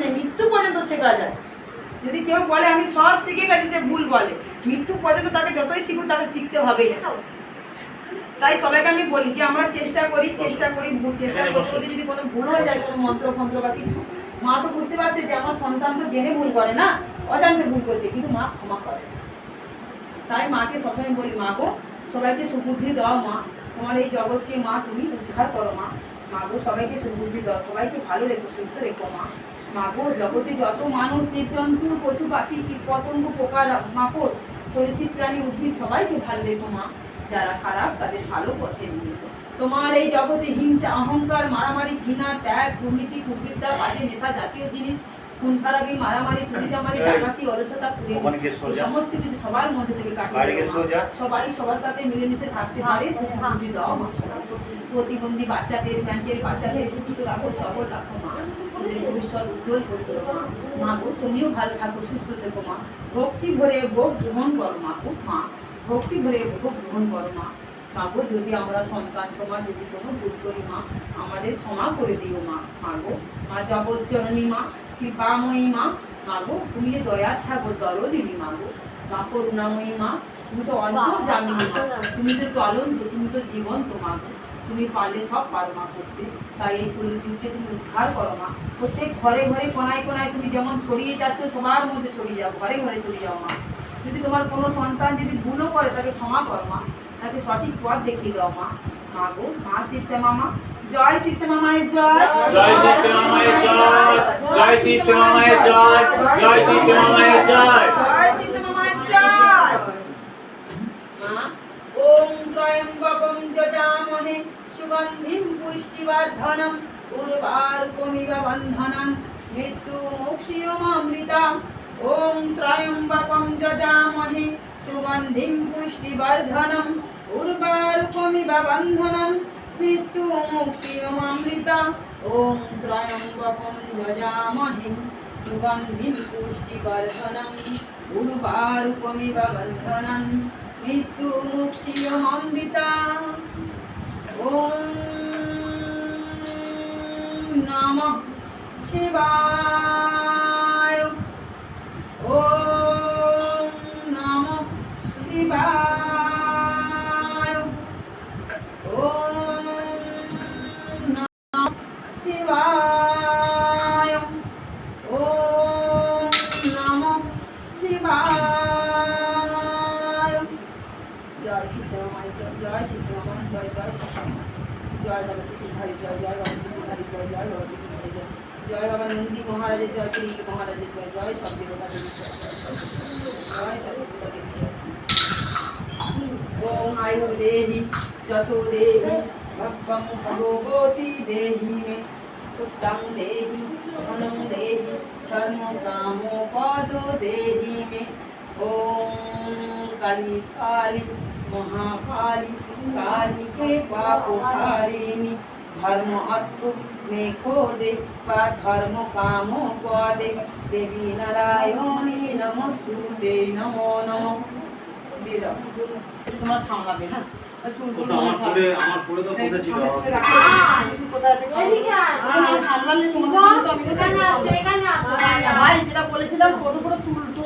নেই মৃত্যু পর্যন্ত শেখা যায়। যদি কেউ বলে আমি সব শিখে গেছি সে ভুল বলে। মৃত্যু পর্যন্ত তাকে যতই শিখুক তাকে শিখতে হবেই তাই সবাইকে আমি বলি যে আমরা চেষ্টা করি চেষ্টা করি ভুল চেষ্টা করতে করতে যদি কোনো ভুল হয়ে যায় কোনো মন্ত্র ফন্ত্র বা কিছু মা তো বুঝতে পারছে যে আমার সন্তান তো জেনে ভুল করে না অজান্তে ভুল করছে কিন্তু মা ক্ষমা করে। তাই মাকে সবসময় বলি মা গো সবাইকে সুবুদ্ধি দাও মা। তোমার এই জগৎকে মা তুমি উদ্ধার করো মা। মা গো সবাইকে সুবুদ্ধি দাও। সবাইকে ভালো রেখো সুস্থ রেখো মা। মা জগতে যত মানুষ জীবজন্তু পশু পাখি কীট পতঙ্গ পোকার মাকড় সরীসৃপ প্রাণী উদ্ভিদ সবাইকে ভালো রেখো মা যারা খারাপ তাদের ভালো পথে নিয়ে এসো। তোমার এই জগতে হিংসা অহংকার মারামারি ঘৃণা ত্যাগ দুর্নীতি কুবিদ্যা বাজে নেশা জাতীয় জিনিস খুন খারাপি মারামারি চুরি জামারি ডাকাতি অলসতা সোজা। সমস্ত কিছু সবার মধ্যে থেকে কাটিয়ে। সবাই সবার সাথে মিলেমিশে থাকতে পারে সে সমৃদ্ধি দাও মা প্রতিবন্ধী বাচ্চাদের প্যান্টের বাচ্চাদের সুস্থ রাখো সবল রাখো মা ওদের ভবিষ্যৎ উজ্জ্বল করে তোলো মা গো তুমিও ভালো থাকো সুস্থ থেকো মা। ভক্তি ভরে ভোগ গ্রহণ করো মা গো মা। ভক্তি ভরে ভোগ গ্রহণ করো মা। যদি আমরা সন্তান তোমার যদি কোনো ভুল করি মা আমাদের ক্ষমা করে দিও মা। মা গো মা জগৎ জননী মা কৃপাময়ী মা। তুমি যে দয়ার সাগর দরদিনী মা করুণাময়ী মা তুমি তো মা। তুমি তো চলন্ত তুমি তো জীবন্ত মা গো। তুমি পারলে সব পারো মা করতে। তাই এই যুগকে তুমি উদ্ধার করো মা। প্রত্যেক ঘরে ঘরে কোনায় কোনায় তুমি যেমন ছড়িয়ে যাচ্ছ সবার মধ্যে ছড়িয়ে যাও ঘরে ঘরে ছড়িয়ে যাও মা। যদি তোমার কোনো সন্তান যদি ভুলও করে তাকে ক্ষমা করো মা। তাকে সঠিক পথ দেখিয়ে দাও মা। মা গো মা শিক্ষা মামা। জয় শিক্ষা মামায়ের জয়। জয় শ্রী শ্যামামায়ের জয়। জয় শ্রী শ্যামামায়ের জয়। জয় শ্রী শ্যামামায়ের জয়। জয় শিক্ষা মামায়ের জয়। মা ওম ত্রয়ম্বকম যজামহে। সুগন্ধিম পুষ্টিবর্ধনম উর্বারুকমিব বন্ধনম, মৃত্যু মোক্ষিয়মামৃতা ওম ত্রয়ম্বকম যজামহে, সুগন্ধিম পুষ্টিবর্ধনম উর্বারুকমিব বন্ধনম, মৃত্যু মোক্ষিয়মামৃতা ওম ত্রয়ম্বকম যজামহে, সুগন্ধিম পুষ্টিবর্ধনম উর্বারুকমিব বন্ধনম, মৃত্যু Oh. জয় শ্রীরামায় জয় শ্রীরামায় জয় জয় শ্রীরামায় জয় ভগবতী সুধারী, জয় জয় ভগবতী সুধারী, জয় জয় ভগবতী সুধারী, জয়। জয় বাবা নন্দী মহারাজের জয় শ্রী মহারাজের জয় জয় সব জয় জয় সব জয়। দেবীর ওম দেহি যশো দেহি ভক্তং ভগবতী মে পুত্রং দেহি, ধনং দেহি ধর্ম কাম পদ দেহি মে ওম কালী কালী মহাকালী কালী কে পাপ হারিণী ধর্ম দে বা ধর্ম কাম পদে দেবী নারায়ণী নমস্তুতে নমো নমঃ। তোমার সামলাবে না? সামলালে তোমাদের আমি যেটা বলেছিলাম ফটো